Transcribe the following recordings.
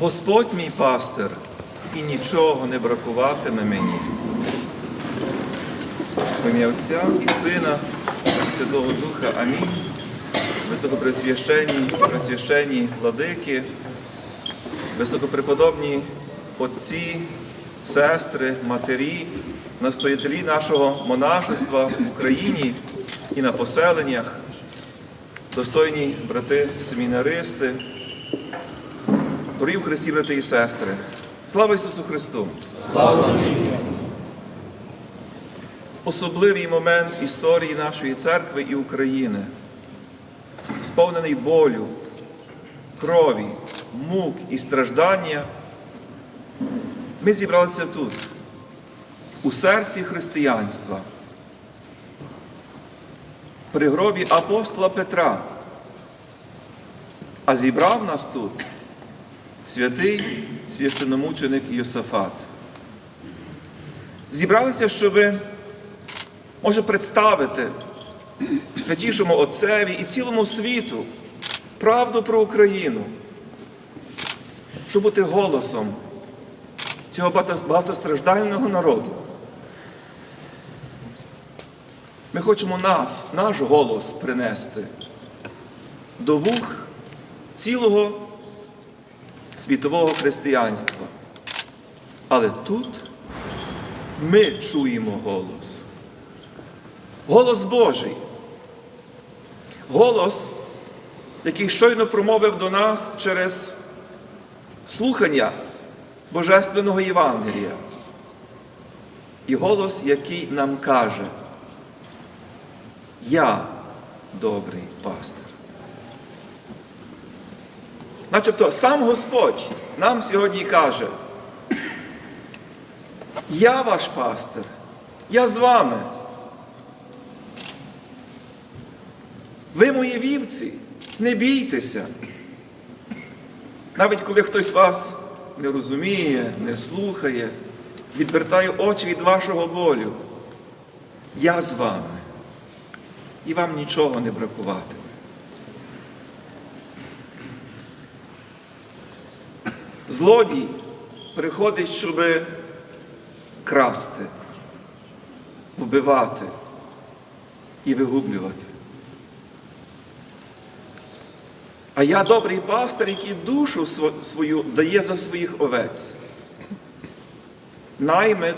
Господь мій пастир, і нічого не бракуватиме мені. В ім'я Отця і Сина, і Святого Духа. Амінь. Високопресвященні, пресвященні владики, високопреподобні отці, сестри, матері, настоятелі нашого монашества в Україні і на поселеннях, достойні брати семінаристи, дорогі в Христі, брати і сестри. Слава Ісусу Христу! Особливий момент історії нашої церкви і України, сповнений болю, крові, мук і страждання, ми зібралися тут, у серці християнства, при гробі апостола Петра, а зібрав нас тут святий священомученик Йосафат. Зібралися, щоби може представити святішому Отцеві і цілому світу правду про Україну, щоб бути голосом цього багатостраждального народу. Ми хочемо нас, наш голос принести до вух цілого світового християнства. Але тут ми чуємо голос. Голос Божий. Голос, який щойно промовив до нас через слухання Божественного Євангелія. І голос, який нам каже, я добрий пастир. Начебто сам Господь нам сьогодні каже, я ваш пастир, я з вами. Ви мої вівці, не бійтеся. Навіть коли хтось вас не розуміє, не слухає, відвертає очі від вашого болю. Я з вами. І вам нічого не бракуватиме. Злодій приходить, щоб красти, вбивати і вигублювати. А я добрий пастир, який душу свою дає за своїх овець. Наймит,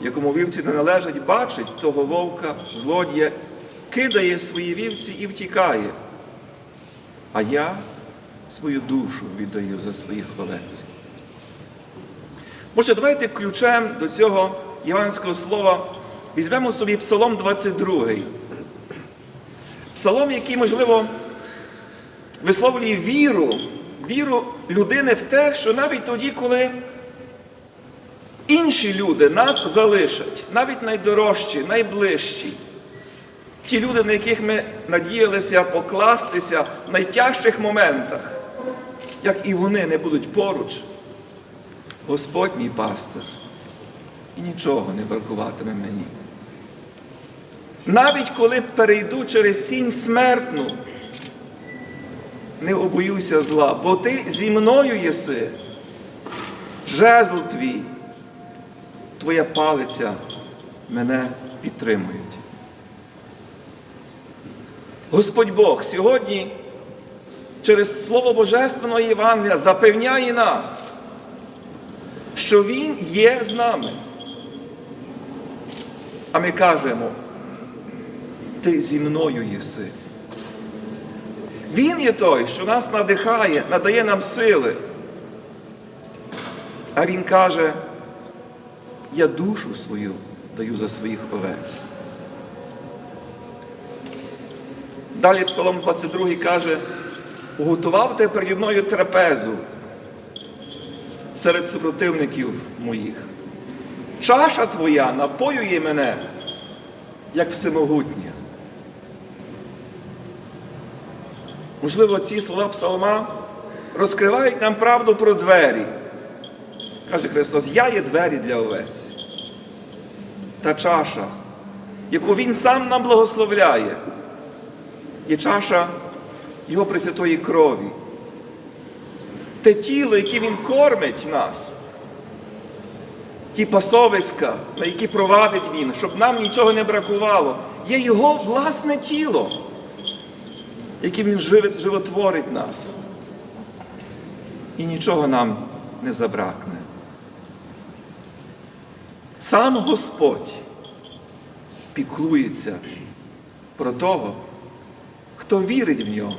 якому вівці не належать, бачить того вовка, злодія, кидає свої вівці і втікає. А я свою душу віддаю за своїх овець. Може, давайте ключем до цього іванського слова візьмемо собі Псалом 22. Псалом, який, можливо, висловлює віру, віру людини в те, що навіть тоді, коли інші люди нас залишать, навіть найдорожчі, найближчі, ті люди, на яких ми надіялися покластися в найтяжчих моментах, як і вони не будуть поруч, Господь мій пастир, і нічого не бракуватиме мені. Навіть коли перейду через сінь смертну, не обоюся зла, бо ти зі мною єси, жезл твій, твоя палиця мене підтримують. Господь Бог сьогодні через Слово Божественного Євангелія запевняє нас, що Він є з нами. А ми кажемо, ти зі мною єси. Він є той, що нас надихає, надає нам сили. А Він каже, я душу свою даю за своїх овець. Далі Псалом 22 каже, уготував ти переді мною трапезу серед супротивників моїх. Чаша твоя напоює мене, як всемогутнє. Можливо, ці слова псалма розкривають нам правду про двері. Каже Христос, я є двері для овець. Та чаша, яку Він сам нам благословляє, є чаша Його пресвятої крові. те тіло, яке Він кормить нас, ті пасовиська, на які провадить Він, щоб нам нічого не бракувало, є Його власне тіло, яким Він животворить нас. І нічого нам не забракне. Сам Господь піклується про того, хто вірить в нього,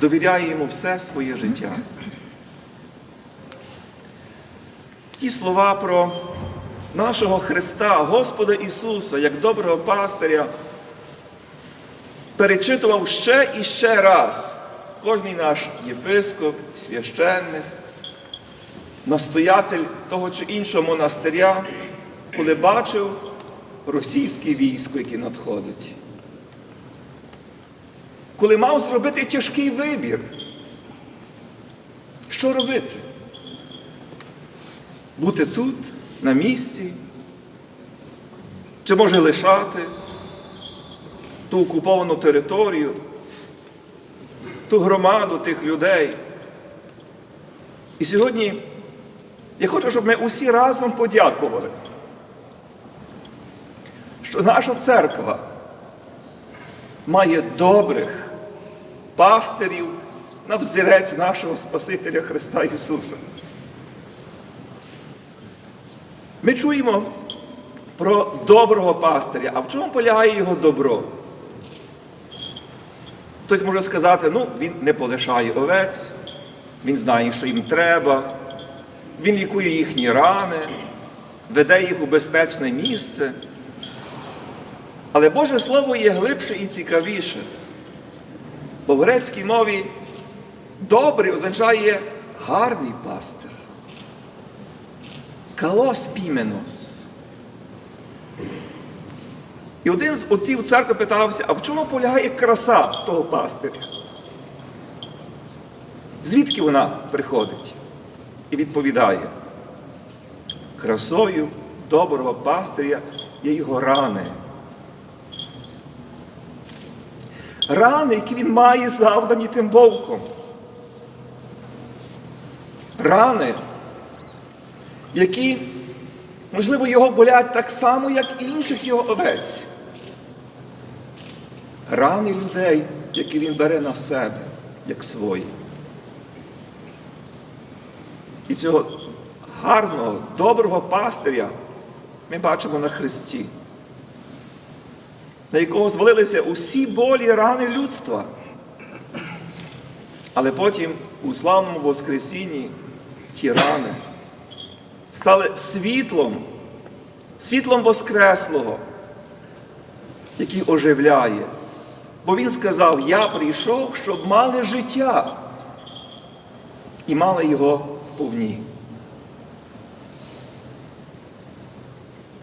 довіряє йому все своє життя. Ті слова про нашого Христа, Господа Ісуса, як доброго пастиря, перечитував ще і ще раз кожний наш єпископ, священник, настоятель того чи іншого монастиря, коли бачив російське військо, яке надходить. Коли мав зробити тяжкий вибір, що робити? Бути тут, на місці, чи може лишати ту окуповану територію, ту громаду тих людей. І сьогодні я хочу, щоб ми усі разом подякували, що наша церква має добрих пастирів на взірець нашого Спасителя Христа Ісуса. Ми чуємо про доброго пастиря, а в чому полягає його добро? Хтось може сказати, ну, він не полишає овець, він знає, що їм треба, він лікує їхні рани, веде їх у безпечне місце. Але Боже Слово є глибше і цікавіше. Бо в грецькій мові добрий означає гарний пастир. Калос піменос. І один з отців церкви питався, а в чому полягає краса того пастиря? Звідки вона приходить? І відповідає, красою доброго пастиря є його рани. Рани, які він має завдані тим вовком. Рани, які, можливо, його болять так само, як і інших його овець. Рани людей, які він бере на себе, як свої. І цього гарного, доброго пастиря ми бачимо на Христі, на якого звалилися усі болі рани людства. Але потім у славному Воскресінні ті рани стали світлом, світлом Воскреслого, який оживляє. Бо Він сказав, я прийшов, щоб мали життя і мали його вповні.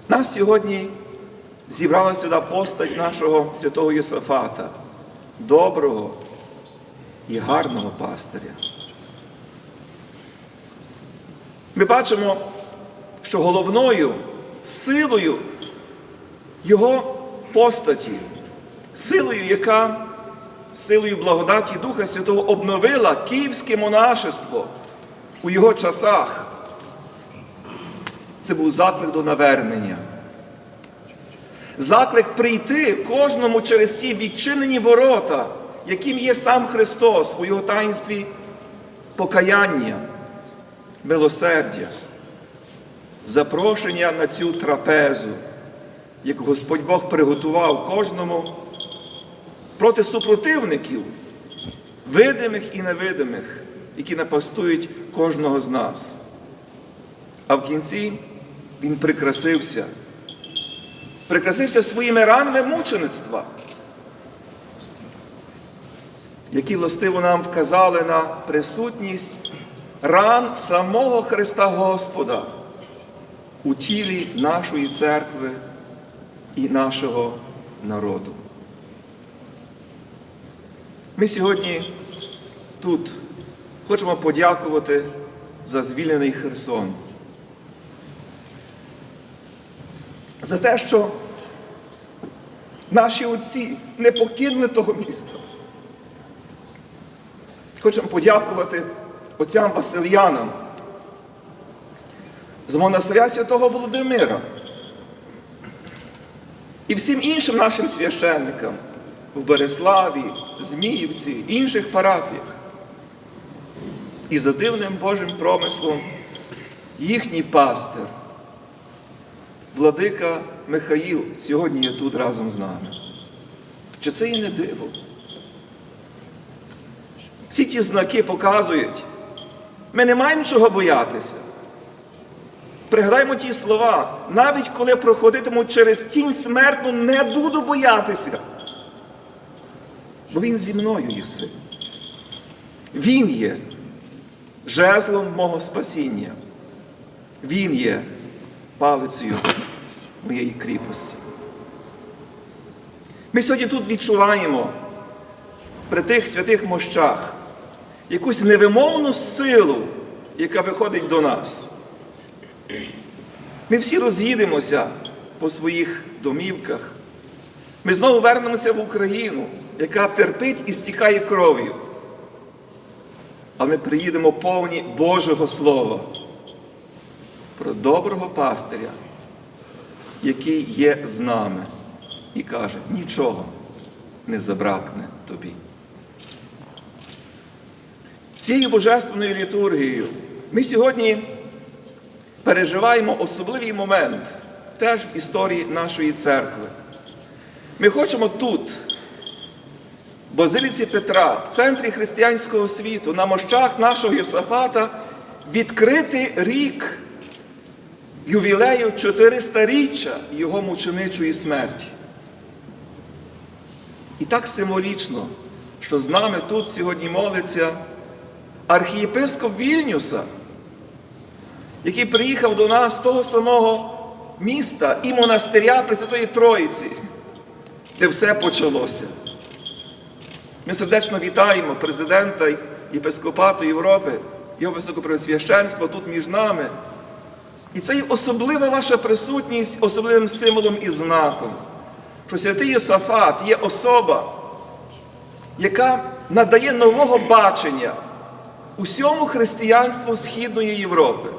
Нас сьогодні зібрала сюди постать нашого святого Єсафата, доброго і гарного пастиря. Ми бачимо, що головною силою його постаті, силою, яка силою благодаті Духа Святого обновила київське монашество у його часах. Це був заклик до навернення. Заклик прийти кожному через ті відчинені ворота, яким є сам Христос у Його таїнстві покаяння, милосердя, запрошення на цю трапезу, яку Господь Бог приготував кожному проти супротивників, видимих і невидимих, які напастують кожного з нас. А в кінці він прикрасився, прикрасився своїми ранами мучеництва, які властиво нам вказали на присутність ран самого Христа Господа у тілі нашої церкви і нашого народу. Ми сьогодні тут хочемо подякувати за звільнений Херсон. За те, що наші отці не покинули того міста. Хочемо подякувати отцям Васильянам з монастиря Святого Володимира і всім іншим нашим священникам в Береславі, Зміївці, інших парафіях. І за дивним Божим промислом їхній пастир, владика Михаїл, сьогодні є тут разом з нами. Чи це і не диво? Всі ті знаки показують, ми не маємо чого боятися. Пригадаймо ті слова, навіть коли проходитиму через тінь смертну, не буду боятися. Бо Він зі мною єси. Він є жезлом мого спасіння. Він є палицею моєї кріпості. Ми сьогодні тут відчуваємо при тих святих мощах якусь невимовну силу, яка виходить до нас. Ми всі роз'їдемося по своїх домівках. Ми знову вернемося в Україну, яка терпить і стікає кров'ю. А ми приїдемо повні Божого Слова про доброго пастиря, який є з нами, і каже, нічого не забракне тобі. Цією божественною літургією ми сьогодні переживаємо особливий момент теж в історії нашої церкви. Ми хочемо тут, в Базиліці Петра, в центрі християнського світу, на мощах нашого Йосафата, відкрити рік ювілею 400-річчя його мученичої смерті. І так символічно, що з нами тут сьогодні молиться архієпископ Вільнюса, який приїхав до нас з того самого міста і монастиря Пресвятої Троїці, де все почалося. Ми сердечно вітаємо президента Єпископату Європи, його високопресвященство тут між нами. І це є особлива ваша присутність, особливим символом і знаком, що святий Йосафат є особа, яка надає нового бачення усьому християнству Східної Європи,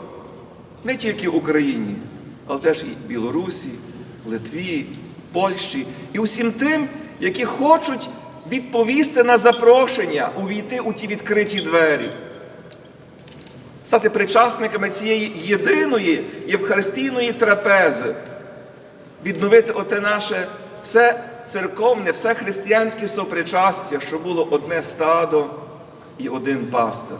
не тільки Україні, але теж і Білорусі, Литві, Польщі і усім тим, які хочуть відповісти на запрошення увійти у ті відкриті двері, стати причасниками цієї єдиної євхаристійної трапези, відновити оте наше все церковне, все християнське сопричастя, що було одне стадо і один пастир.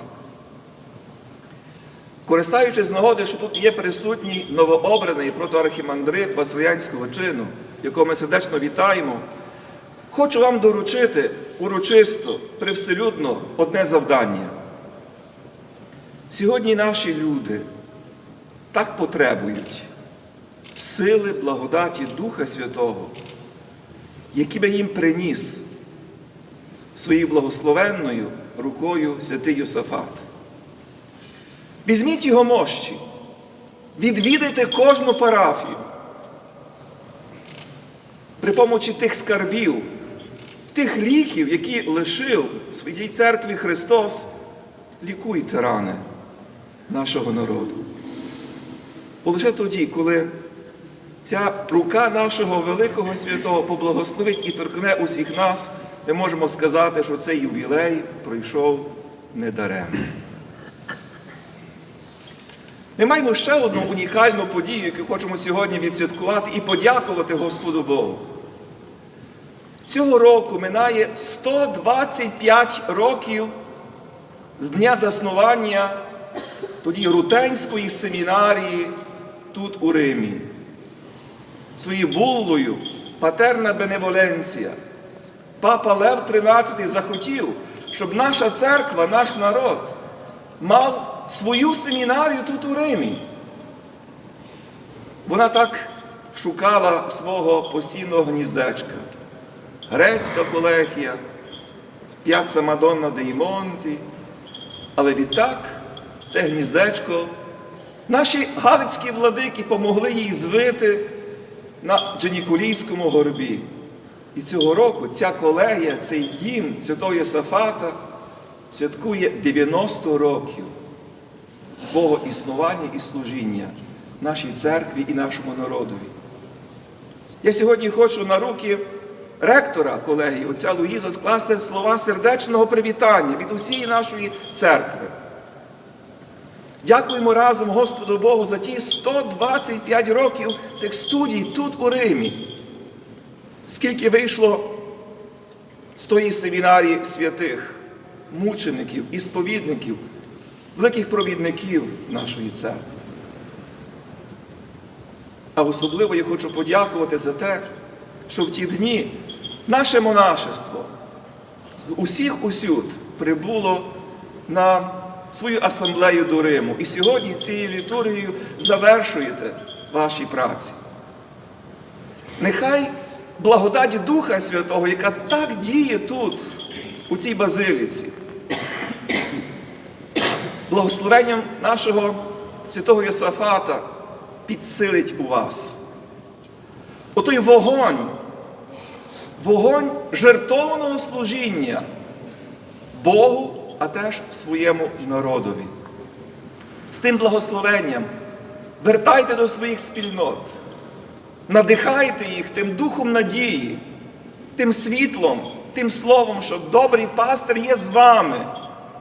Користаючись з нагоди, що тут є присутній новообраний протоархімандрит Василянського чину, якого ми сердечно вітаємо, хочу вам доручити урочисто, привселюдно одне завдання. Сьогодні наші люди так потребують сили, благодаті Духа Святого, який би їм приніс своєю благословенною рукою святий Йосафат. Візьміть його мощі, відвідайте кожну парафію. При помочі тих скарбів, тих ліків, які лишив своїй церкві Христос, лікуйте рани нашого народу. Бо лише тоді, коли ця рука нашого великого святого поблагословить і торкне усіх нас, ми можемо сказати, що цей ювілей пройшов недаремно. Ми маємо ще одну унікальну подію, яку хочемо сьогодні відсвяткувати і подякувати Господу Богу. Цього року минає 125 років з дня заснування тоді Рутенської семінарії тут у Римі. Своєю буллою патерна беневоленція. Папа Лев XIII захотів, щоб наша церква, наш народ мав свою семінарію тут у Римі. Вона так шукала свого постійного гніздечка. Грецька колегія, П'яца Мадонна де. Але відтак те гніздечко, наші галицькі владики помогли їй звити на Дженікулійському горбі. І цього року ця колегія, цей дім Святого Єсафата святкує 90 років свого існування і служіння нашій церкві і нашому народові. Я сьогодні хочу на руки ректора колегії, отця Луїза, скласти слова сердечного привітання від усієї нашої церкви. Дякуємо разом Господу Богу за ті 125 років тих студій тут у Римі. Скільки вийшло з тої семінарії святих, мучеників, ісповідників, великих провідників нашої церкви. А особливо я хочу подякувати за те, що в ті дні наше монашество з усіх усюд прибуло на свою асамблею до Риму. І сьогодні цією літургією завершуєте ваші праці. Нехай благодать Духа Святого, яка так діє тут, у цій базиліці, благословенням нашого святого Йосафата підсилить у вас. Отой вогонь, вогонь жертовного служіння Богу, а теж своєму народові. З тим благословенням вертайте до своїх спільнот, надихайте їх тим духом надії, тим світлом, тим словом, що добрий пастир є з вами,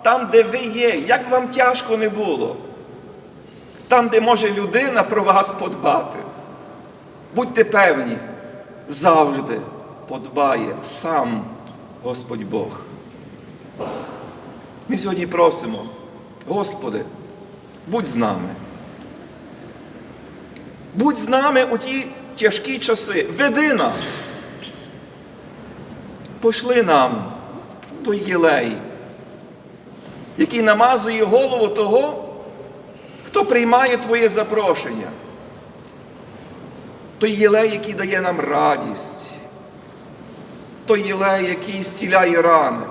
там, де ви є, як вам тяжко не було, там, де може людина про вас подбати. Будьте певні, завжди подбає сам Господь Бог. Ми сьогодні просимо, Господи, будь з нами. Будь з нами у ті тяжкі часи. Веди нас. Пошли нам той єлей, який намазує голову того, хто приймає Твоє запрошення. Той єлей, який дає нам радість, той єлей, який зціляє рани,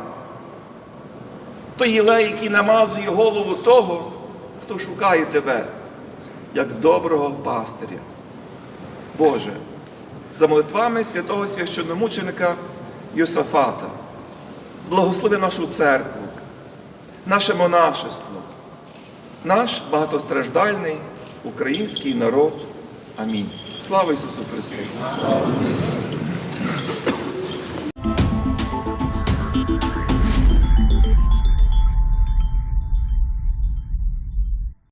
той єлей, який намазує голову того, хто шукає тебе, як доброго пастиря. Боже, за молитвами святого священномученика Йосафата, благослови нашу церкву, наше монашество, наш багатостраждальний український народ. Амінь. Слава Ісусу Христу!